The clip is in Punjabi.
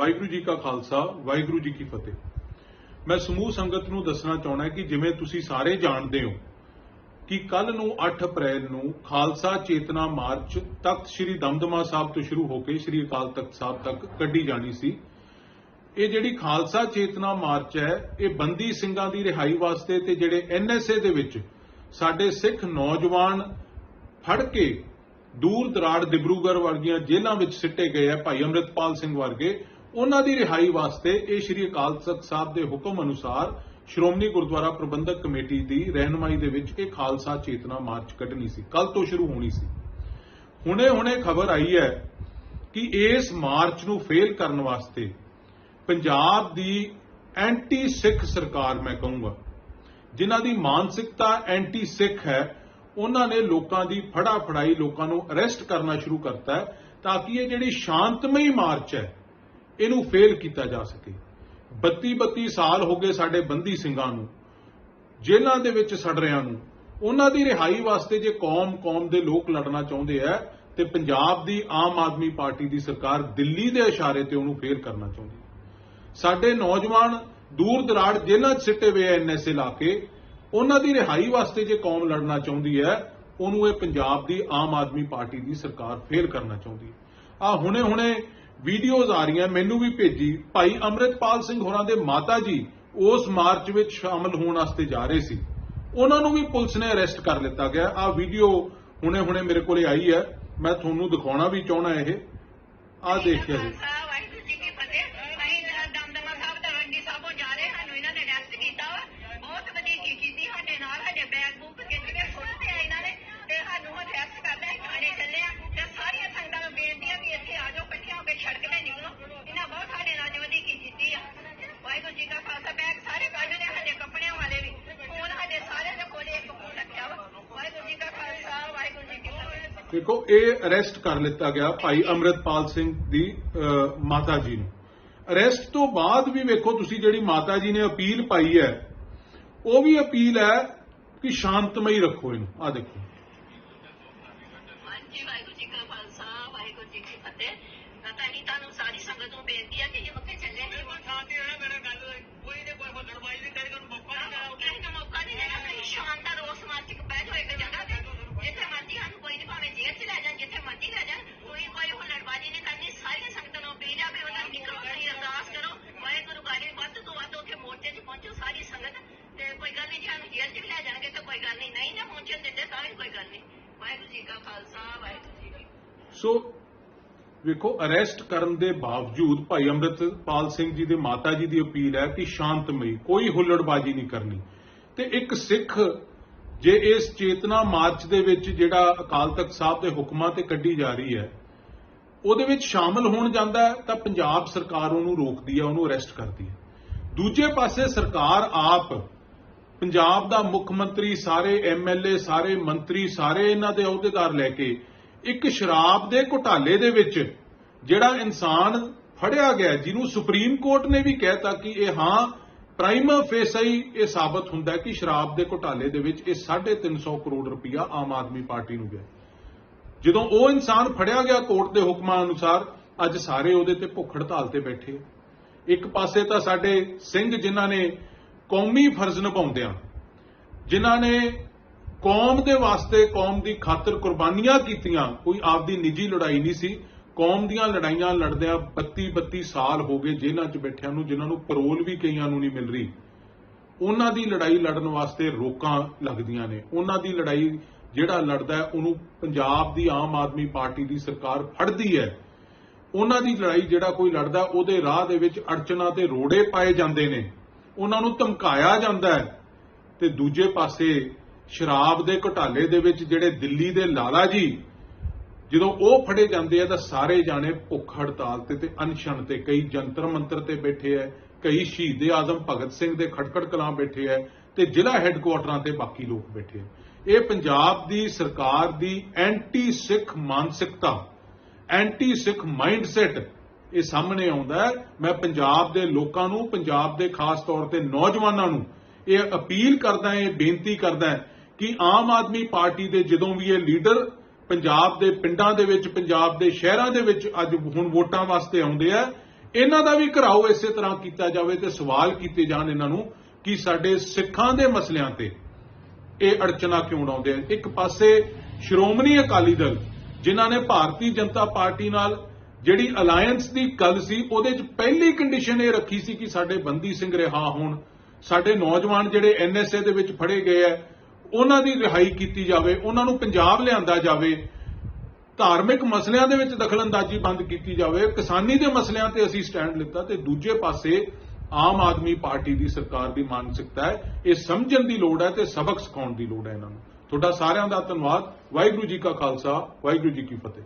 ਵਾਹਿਗੁਰੂ ਜੀ ਕਾ ਖਾਲਸਾ, ਵਾਹਿਗੁਰੂ ਜੀ ਕੀ ਫਤਿਹ। ਮੈਂ ਸਮੂਹ ਸੰਗਤ ਨੂੰ ਦੱਸਣਾ ਚਾਹਣਾ ਕਿ ਜਿਵੇਂ ਤੁਸੀਂ ਸਾਰੇ ਜਾਣਦੇ ਹੋ ਕਿ ਕੱਲ ਨੂੰ 8 ਅਪ੍ਰੈਲ ਨੂੰ ਖਾਲਸਾ ਚੇਤਨਾ ਮਾਰਚ ਤਖਤ ਸ੍ਰੀ ਦਮਦਮਾ ਸਾਹਿਬ ਤੋਂ ਸ਼ੁਰੂ ਹੋ ਕੇ ਸ੍ਰੀ ਅਕਾਲ ਤਖਤ ਸਾਹਿਬ ਤੱਕ ਕੱਢੀ ਜਾਣੀ ਸੀ। ਇਹ ਜਿਹੜੀ ਖਾਲਸਾ ਚੇਤਨਾ ਮਾਰਚ ਹੈ, ਇਹ ਬੰਦੀ ਸਿੰਘਾਂ ਦੀ ਰਿਹਾਈ ਵਾਸਤੇ ਤੇ ਜਿਹੜੇ ਐਨਐਸਏ ਦੇ ਵਿੱਚ ਸਾਡੇ ਸਿੱਖ ਨੌਜਵਾਨ ਫੜ ਕੇ ਦੂਰ ਦਰਾੜ ਦਿਬਰੂਗੜ੍ਹ ਵਰਗੀਆਂ ਜੇਲ੍ਹਾਂ ਵਿੱਚ ਸਿੱਟੇ ਗਏ ਆ, ਭਾਈ ਅੰਮ੍ਰਿਤਪਾਲ ਸਿੰਘ ਵਰਗੇ ਉਹਨਾਂ ਦੀ ਰਿਹਾਈ ਵਾਸਤੇ ਇਹ ਸ੍ਰੀ ਅਕਾਲ ਤਖਤ ਸਾਹਿਬ ਦੇ ਹੁਕਮ ਅਨੁਸਾਰ ਸ਼੍ਰੋਮਣੀ ਗੁਰਦੁਆਰਾ ਪ੍ਰਬੰਧਕ ਕਮੇਟੀ ਦੀ ਰਹਿਨਮਾਈ ਦੇ ਵਿੱਚ ਇਹ ਖਾਲਸਾ ਚੇਤਨਾ ਮਾਰਚ ਕੱਢਣੀ ਸੀ। ਕੱਲ ਤੋਂ ਸ਼ੁਰੂ ਹੋਣੀ ਸੀ। ਹੁਣੇ-ਹੁਣੇ ਖਬਰ ਆਈ ਹੈ ਕਿ ਇਸ ਮਾਰਚ ਨੂੰ ਫੇਲ ਕਰਨ ਵਾਸਤੇ ਪੰਜਾਬ ਦੀ ਐਂਟੀ ਸਿੱਖ ਸਰਕਾਰ ਮੈਂ ਕਹੂੰਗਾ, ਜਿਨ੍ਹਾਂ ਦੀ ਮਾਨਸਿਕਤਾ ਐਂਟੀ ਸਿੱਖ ਹੈ, ਉਹਨਾਂ ਨੇ ਲੋਕਾਂ ਦੀ ਫੜਾ ਫੜਾਈ ਲੋਕਾਂ ਨੂੰ ਅਰੈਸਟ ਕਰਨਾ ਸ਼ੁਰੂ ਕਰਤਾ ਹੈ ਤਾਂ ਕਿ ਇਹ ਜਿਹੜੀ ਸ਼ਾਂਤਮਈ ਮਾਰਚ ਹੈ ਇਹਨੂੰ ਫੇਲ ਕੀਤਾ ਜਾ ਸਕੇ। 32 32 ਸਾਲ ਹੋ ਗਏ ਸਾਡੇ ਬੰਦੀ ਸਿੰਘਾਂ ਨੂੰ, ਜੇਲ੍ਹਾਂ ਦੇ ਵਿੱਚ ਸੜ ਰਿਆਂ ਨੂੰ। ਉਹਨਾਂ ਦੀ ਰਿਹਾਈ ਵਾਸਤੇ ਜੇ ਕੌਮ ਕੌਮ ਦੇ ਲੋਕ ਲੜਨਾ ਚਾਹੁੰਦੇ ਆ ਤੇ ਪੰਜਾਬ ਦੀ ਆਮ ਆਦਮੀ ਪਾਰਟੀ ਦੀ ਸਰਕਾਰ ਦਿੱਲੀ ਦੇ ਇਸ਼ਾਰੇ ਤੇ ਉਹਨੂੰ ਫੇਲ ਕਰਨਾ ਚਾਹੁੰਦੀ। ਸਾਡੇ ਨੌਜਵਾਨ ਦੂਰ ਦਰਾੜ ਜੇਲ੍ਹਾਂ 'ਚ ਸਿੱਟੇ ਹੋਏ ਐਨਐਸਏ ਲਾ ਕੇ, ਉਹਨਾਂ ਦੀ ਰਿਹਾਈ ਵਾਸਤੇ ਜੇ ਕੌਮ ਲੜਨਾ ਚਾਹੁੰਦੀ ਹੈ ਉਹਨੂੰ ਇਹ ਪੰਜਾਬ ਦੀ ਆਮ ਆਦਮੀ ਪਾਰਟੀ ਦੀ ਸਰਕਾਰ ਫੇਲ ਕਰਨਾ ਚਾਹੁੰਦੀ। ਹੈ ਆ ਹੁਣੇ ਹੁਣੇ ਵੀਡੀਓਜ਼ ਆ ਰਹੀਆਂ, ਮੈਨੂੰ ਵੀ ਭੇਜੀ। ਭਾਈ ਅੰਮ੍ਰਿਤਪਾਲ ਸਿੰਘ ਹੋਰਾਂ ਦੇ ਮਾਤਾ ਜੀ ਉਸ ਮਾਰਚ ਵਿੱਚ ਸ਼ਾਮਲ ਹੋਣ ਵਾਸਤੇ ਜਾ ਰਹੇ ਸੀ। ਉਹਨਾਂ ਨੂੰ ਵੀ ਪੁਲਿਸ ਨੇ ਅਰੈਸਟ ਕਰ ਲਿੱਤਾ ਗਿਆ। ਆ ਵੀਡੀਓ ਹੁਣੇ ਹੁਣੇ ਮੇਰੇ ਕੋਲੇ ਆਈ ਹੈ। ਮੈਂ ਤੁਹਾਨੂੰ ਦਿਖਾਉਣਾ ਵੀ ਚਾਹਣਾ ਇਹ। ਆ ਦੇਖਿਆ ਜੀ ਜੀ ਕੀ ਫਤਿਹ ਅਸੀਂ ਦਮਦਮਾ ਸਾਹਿਬ ਤਲਵੰਡੀ ਸਾਹਿਬੋਂ ਜਾ ਰਹੇ ਸਾਨੂੰ ਇਹਨਾਂ ਨੇ ਅਰੈਸਟ ਕੀਤਾ ਵਾ ਬਹੁਤ ਵਧੀਕੀ ਕੀਤੀ ਸਾਡੇ ਨਾਲ ਸਾਡੇ ਬੈਗ ਬੁੱਕ ਕਿੰਨੇ ਸੁੱਟਦੇ ਆ ਇਹਨਾਂ ਨੇ ਤੇ ਸਾਨੂੰ ਹੁਣ ਅਰੈਸਟ ਕਰਦਾ ਹੈ ਥਾਣੇ ਚੱਲੇ ਆ ਤੇ ਸਾਰੀਆਂ ਸੰਗਤਾਂ ਨੂੰ ਬੇਨਤੀ ਆ ਵੀ ਇੱਥੇ ਆ ਜਾਓ ਇਕੱਠੀਆਂ ਹੋ ਕੇ ਸੜਕ ਤੇ ਨਿਕਲੋ ਇਹਨਾਂ ਬਹੁਤ ਸਾਡੇ ਨਾਲ ਵਧੀਕੀ ਕੀਤੀ ਆ ਵਾਹਿਗੁਰੂ ਜੀ ਕਾ ਖਾਲਸਾ ਬੈਗ ਸਾਰੇ ਕੱਢ ਨੇ ਸਾਡੇ ਕੱਪੜਿਆਂ ਵਾਲੇ ਵੀ ਫੋਨ ਸਾਡੇ ਸਾਰਿਆਂ ਦੇ ਕੋਲੇ ਇੱਕ ਫੋਨ ਰੱਖਿਆ ਵਾ ਵਾਹਿਗੁਰੂ ਜੀ ਕਾ ਖਾਲਸਾ ਵਾਹਿਗੁਰੂ ਜੀ ਕੀ ਫਤਿਹ ਦੇਖੋ, ਇਹ ਅਰੈਸਟ ਕਰ ਲਿੱਤਾ ਗਿਆ ਭਾਈ ਅੰਮ੍ਰਿਤਪਾਲ ਸਿੰਘ ਦੀ ਮਾਤਾ ਜੀ ਨੂੰ। ਅਰੈਸਟ ਤੋਂ ਬਾਅਦ ਵੀ ਵੇਖੋ, ਤੁਸੀਂ ਜਿਹੜੀ ਮਾਤਾ ਜੀ ਨੇ ਅਪੀਲ ਪਾਈ ਹੈ, ਉਹ ਵੀ ਅਪੀਲ ਹੈ ਕਿ ਸ਼ਾਂਤਮਈ ਰੱਖੋ ਇਹਨੂੰ। ਆ ਦੇਖੋ ਹਾਂਜੀ ਵਾਹਿਗੁਰੂ ਜੀ ਕਾ ਖਾਲਸਾ ਵਾਹਿਗੁਰੂ ਜੀ ਕੀ ਫਤਿਹ ਮੈਂ ਤਾਂ ਹੀ ਤੁਹਾਨੂੰ ਸਾਰੀ ਸੰਗਤ ਨੂੰ ਬੇਨਤੀ ਹੈ ਕਿ ਜੇ ਉੱਥੇ ਚੱਲੇ ਨੇ ਸ਼ਾਂਤੀ ਰਹਿਣਾ ਮੇਰੇ ਗੱਲ ਕੋਈ ਨੇ ਕੋਈ ਹੁਲੜਬਾਜ਼ੀ ਨਹੀਂ ਕਰੇਗਾ ਮੌਕਾ ਨਹੀਂ ਦੇਣਾ ਕਿਸੇ ਨੂੰ ਮੌਕਾ ਨਹੀਂ ਦੇਣਾ ਤੁਸੀਂ ਸ਼ਾਨਦਾਰ ਉਸ ਸਮਾਜਿਕ ਬਹਿ ਜਾਓ ਇੱਕ ਜਗ੍ਹਾ ਤੇ ਜਿੱਥੇ ਮਰਜ਼ੀ ਸਾਨੂੰ ਕੋਈ ਨਹੀਂ ਭਾਵੇਂ ਜੇਲ੍ਹ 'ਚ ਲੈ ਜਾਣ ਜਿੱਥੇ ਮਰਜ਼ੀ ਲੈ ਜਾਣ ਕੋਈ ਕੋਈ ਹੁਲੜਬਾਜ਼ੀ ਨਹੀਂ ਕਰਨੀ ਸਾਰੀਆਂ ਸੰਗਤਾਂ ਨੂੰ ਅਪੀਲ ਆ ਵੀ ਉਹਨਾਂ ਨੂੰ ਨਿਕਲੋ ਤੁਸੀਂ ਅਰਦਾਸ ਕਰੋ ਵਾਹਿਗੁਰੂ ਗਾੜੀ ਵੱਧ ਤੋਂ ਵੱਧ ਉੱਥੇ ਮੋਰਚੇ 'ਚ ਪਹੁੰਚੋ ਸਾਰੀ ਸੰਗਤ ਤੇ ਕੋਈ ਗੱਲ ਨਹੀਂ ਜੇ ਸਾਨੂੰ ਜੇਲ੍ਹ 'ਚ ਵੀ ਲੈ ਜਾਣਗੇ ਤਾਂ ਕੋਈ ਗੱਲ ਨਹੀਂ। ਨਹੀਂ ਨਾ, ਪਹੁੰਚਣ ਦਿੰਦੇ ਤਾਂ ਵੀ ਕੋਈ ਗੱਲ ਨਹੀਂ। ਵਾਹਿਗੁਰੂ ਜੀ ਕਾ ਖਾਲਸਾ, ਵਾਹਿਗੁਰੂ ਜੀ ਕੀ ਸੋ ਵੇਖੋ, ਅਰੈਸਟ ਕਰਨ ਦੇ ਬਾਵਜੂਦ ਭਾਈ ਅੰਮ੍ਰਿਤਪਾਲ ਸਿੰਘ ਜੀ ਦੇ ਮਾਤਾ ਜੀ ਦੀ ਅਪੀਲ ਹੈ ਕਿ ਸ਼ਾਂਤਮਈ, ਕੋਈ ਹੁੱਲੜਬਾਜ਼ੀ ਨਹੀਂ ਕਰਨੀ। ਤੇ ਇੱਕ ਸਿੱਖ, ਜੇ ਇਸ ਚੇਤਨਾ ਮਾਰਚ ਦੇ ਵਿੱਚ ਜਿਹੜਾ ਅਕਾਲ ਤਖਤ ਸਾਹਿਬ ਦੇ ਹੁਕਮਾਂ ਤੇ ਕੱਢੀ ਜਾ ਰਹੀ ਹੈ, ਉਹਦੇ ਵਿੱਚ ਸ਼ਾਮਲ ਹੋਣ ਜਾਂਦਾ ਤਾਂ ਪੰਜਾਬ ਸਰਕਾਰ ਉਹਨੂੰ ਰੋਕਦੀ ਹੈ, ਉਹਨੂੰ ਅਰੈਸਟ ਕਰਦੀ ਹੈ। ਦੂਜੇ ਪਾਸੇ ਸਰਕਾਰ ਆਪ ਪੰਜਾਬ ਦਾ ਮੁੱਖ ਮੰਤਰੀ, ਸਾਰੇ ਐਮਐਲਏ ਸਾਰੇ ਮੰਤਰੀ, ਸਾਰੇ ਇਹਨਾਂ ਦੇ ਅਹੁਦੇਦਾਰ ਲੈ ਕੇ ਇੱਕ ਸ਼ਰਾਬ ਦੇ ਘੁਟਾਲੇ ਦੇ ਵਿੱਚ ਜਿਹੜਾ ਇਨਸਾਨ ਫੜਿਆ ਗਿਆ, ਜਿਹਨੂੰ ਸੁਪਰੀਮ ਕੋਰਟ ਨੇ ਵੀ ਕਹਿਤਾ ਕਿ ਇਹ ਹਾਂ, ਪ੍ਰਾਈਮਾ ਫੇਸਈ ਇਹ ਸਾਬਤ ਹੁੰਦਾ ਕਿ ਸ਼ਰਾਬ ਦੇ ਘੁਟਾਲੇ ਦੇ ਵਿੱਚ ਇਹ 350 ਕਰੋੜ ਰੁਪਇਆ ਆਮ ਆਦਮੀ ਪਾਰਟੀ ਨੂੰ ਗਿਆ। ਜਦੋਂ ਉਹ ਇਨਸਾਨ ਫੜਿਆ ਗਿਆ ਕੋਰਟ ਦੇ ਹੁਕਮਾਂ ਅਨੁਸਾਰ, ਅੱਜ ਸਾਰੇ ਉਹਦੇ ਤੇ ਭੁੱਖ ਹੜਤਾਲ ਤੇ ਬੈਠੇ ਆ। ਇੱਕ ਪਾਸੇ ਤਾਂ ਸਾਡੇ ਸਿੰਘ ਜਿਨ੍ਹਾਂ ਨੇ ਕੌਮੀ ਫਰਜ਼ ਨਿਭਾਉਂਦਿਆਂ ਜਿਨ੍ਹਾਂ ਨੇ ਕੌਮ ਦੇ ਵਾਸਤੇ ਕੌਮ ਦੀ ਖਾਤਰ ਕੁਰਬਾਨੀਆਂ ਕੀਤੀਆਂ, ਕੋਈ ਆਪਦੀ ਨਿੱਜੀ ਲੜਾਈ ਨਹੀਂ ਸੀ। ਕੌਮ ਦੀਆਂ ਲੜਾਈਆਂ ਲੜਦਿਆਂ 32 32 ਸਾਲ ਹੋ ਗਏ ਜੇਲ੍ਹਾਂ 'ਚ ਬੈਠਿਆਂ ਨੂੰ, ਜਿਨ੍ਹਾਂ ਨੂੰ ਪਰੋਲ ਵੀ ਕਈਆਂ ਨੂੰ ਨਹੀਂ ਮਿਲ ਰਹੀ। ਉਹਨਾਂ ਦੀ ਲੜਾਈ ਲੜਨ ਵਾਸਤੇ ਰੋਕਾਂ ਲੱਗਦੀਆਂ ਨੇ। ਉਹਨਾਂ ਦੀ ਲੜਾਈ ਜਿਹੜਾ ਲੜਦਾ ਹੈ, ਉਹਨੂੰ ਪੰਜਾਬ ਦੀ ਆਮ ਆਦਮੀ ਪਾਰਟੀ ਦੀ ਸਰਕਾਰ ਫੜਦੀ ਹੈ। ਉਹਨਾਂ ਦੀ ਲੜਾਈ ਜਿਹੜਾ ਕੋਈ ਲੜਦਾ, ਉਹਦੇ ਰਾਹ ਦੇ ਵਿੱਚ ਅੜਚਨਾ ਤੇ ਰੋੜੇ ਪਾਏ ਜਾਂਦੇ ਨੇ। ਉਹਨਾਂ ਨੂੰ ਧਮਕਾਇਆ ਜਾਂਦਾ ਹੈ। ਤੇ ਦੂਜੇ ਪਾਸੇ ਸ਼ਰਾਬ ਦੇ ਘੁਟਾਲੇ ਦੇ ਵਿੱਚ ਜਿਹੜੇ ਦਿੱਲੀ ਦੇ ਲਾਲਾ ਜੀ, ਜਦੋਂ ਉਹ ਫੜੇ ਜਾਂਦੇ ਆ ਤਾਂ ਸਾਰੇ ਜਾਣੇ ਭੁੱਖ ਹੜਤਾਲ ਤੇ ਤੇ ਅਨਸ਼ਨ ਤੇ, ਕਈ ਜੰਤਰ ਮੰਤਰ ਤੇ ਬੈਠੇ ਐ ਕਈ ਸ਼ਹੀਦ ਆਜ਼ਮ ਭਗਤ ਸਿੰਘ ਦੇ ਖਟਖੜ ਕਲਾਂ ਬੈਠੇ ਐ ਤੇ ਜ਼ਿਲ੍ਹਾ ਹੈੱਡਕੁਆਟਰਾਂ ਤੇ ਬਾਕੀ ਲੋਕ ਬੈਠੇ ਐ ਇਹ ਪੰਜਾਬ ਦੀ ਸਰਕਾਰ ਦੀ ਐਂਟੀ ਸਿੱਖ ਮਾਨਸਿਕਤਾ ਐਂਟੀ ਸਿੱਖ ਮਾਈਂਡਸੈਟ ਇਹ ਸਾਹਮਣੇ ਆਉਂਦਾ ਹੈ। ਮੈਂ ਪੰਜਾਬ ਦੇ ਲੋਕਾਂ ਨੂੰ, ਪੰਜਾਬ ਦੇ ਖਾਸ ਤੌਰ ਤੇ ਨੌਜਵਾਨਾਂ ਨੂੰ ਇਹ ਅਪੀਲ ਕਰਦਾ ਇਹ ਬੇਨਤੀ ਕਰਦਾ ਕਿ ਆਮ ਆਦਮੀ ਪਾਰਟੀ ਦੇ ਜਦੋਂ ਵੀ ਇਹ ਲੀਡਰ ਪੰਜਾਬ ਦੇ ਪਿੰਡਾਂ ਦੇ ਵਿੱਚ, ਪੰਜਾਬ ਦੇ ਸ਼ਹਿਰਾਂ ਦੇ ਵਿੱਚ ਅੱਜ ਹੁਣ ਵੋਟਾਂ ਵਾਸਤੇ ਆਉਂਦੇ ਆ, ਇਹਨਾਂ ਦਾ ਵੀ ਘਰਾਓ ਇਸੇ ਤਰ੍ਹਾਂ ਕੀਤਾ ਜਾਵੇ ਤੇ ਸਵਾਲ ਕੀਤੇ ਜਾਣ ਇਹਨਾਂ ਨੂੰ ਕਿ ਸਾਡੇ ਸਿੱਖਾਂ ਦੇ ਮਸਲਿਆਂ ਤੇ ਇਹ ਅੜਚਨਾ ਕਿਉਂ ਲਾਉਂਦੇ ਆ। ਇੱਕ ਪਾਸੇ ਸ਼੍ਰੋਮਣੀ ਅਕਾਲੀ ਦਲ, ਜਿਨ੍ਹਾਂ ਨੇ ਭਾਰਤੀ ਜਨਤਾ ਪਾਰਟੀ ਨਾਲ ਜਿਹੜੀ ਅਲਾਈਅੰਸ ਦੀ ਗੱਲ ਸੀ, ਉਹਦੇ 'ਚ ਪਹਿਲੀ ਕੰਡੀਸ਼ਨ ਇਹ ਰੱਖੀ ਸੀ ਕਿ ਸਾਡੇ ਬੰਦੀ ਸਿੰਘ ਰਿਹਾ ਹੋਣ। ਸਾਡੇ ਨੌਜਵਾਨ ਜਿਹੜੇ ਐਨਐਸਏ ਦੇ ਵਿੱਚ ਫੜੇ ਗਏ ਆ, ਉਹਨਾਂ ਦੀ ਰਿਹਾਈ ਕੀਤੀ ਜਾਵੇ, ਉਹਨਾਂ ਨੂੰ ਪੰਜਾਬ ਲਿਆਂਦਾ ਜਾਵੇ। ਧਾਰਮਿਕ ਮਸਲਿਆਂ ਦੇ ਵਿੱਚ ਦਖਲਅੰਦਾਜ਼ੀ ਬੰਦ ਕੀਤੀ ਜਾਵੇ। ਕਿਸਾਨੀ ਦੇ ਮਸਲਿਆਂ ਤੇ ਅਸੀਂ ਸਟੈਂਡ ਲਿੱਤਾ ਤੇ ਦੂਜੇ ਪਾਸੇ ਆਮ ਆਦਮੀ ਪਾਰਟੀ ਦੀ ਸਰਕਾਰ ਦੀ ਮਾਨਸਿਕਤਾ ਹੈ। ਇਹ ਸਮਝਣ ਦੀ ਲੋੜ ਹੈ ਤੇ ਸਬਕ ਸਿਖਾਉਣ ਦੀ ਲੋੜ ਹੈ ਇਹਨਾਂ ਨੂੰ। ਤੁਹਾਡਾ ਸਾਰਿਆਂ ਦਾ ਧੰਨਵਾਦ। ਵਾਹਿਗੁਰੂ ਜੀ ਕਾ ਖਾਲਸਾ, ਵਾਹਿਗੁਰੂ ਜੀ ਕੀ ਫਤਿਹ।